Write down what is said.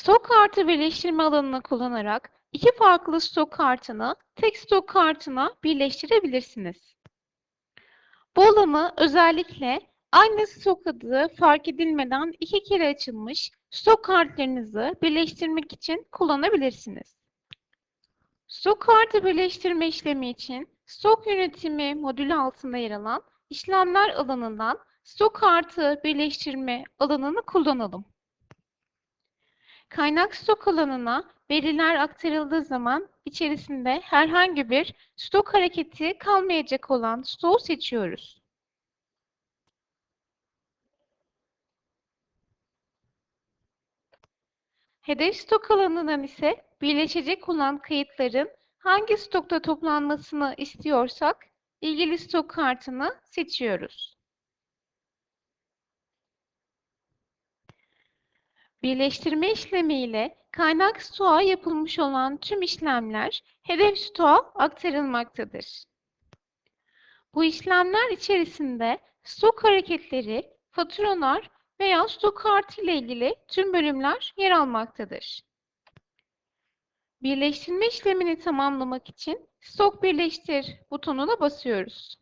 Stok kartı birleştirme alanını kullanarak iki farklı stok kartını tek stok kartına birleştirebilirsiniz. Bu alanı özellikle aynı stok adı fark edilmeden iki kere açılmış stok kartlarınızı birleştirmek için kullanabilirsiniz. Stok kartı birleştirme işlemi için stok yönetimi modülü altında yer alan işlemler alanından stok kartı birleştirme alanını kullanalım. Kaynak stok alanına veriler aktarıldığı zaman içerisinde herhangi bir stok hareketi kalmayacak olan stoğu seçiyoruz. Hedef stok alanından ise birleşecek olan kayıtların hangi stokta toplanmasını istiyorsak ilgili stok kartını seçiyoruz. Birleştirme işlemiyle kaynak stoğa yapılmış olan tüm işlemler hedef stoğa aktarılmaktadır. Bu işlemler içerisinde stok hareketleri, faturalar veya stok kartı ile ilgili tüm bölümler yer almaktadır. Birleştirme işlemini tamamlamak için Stok Birleştir butonuna basıyoruz.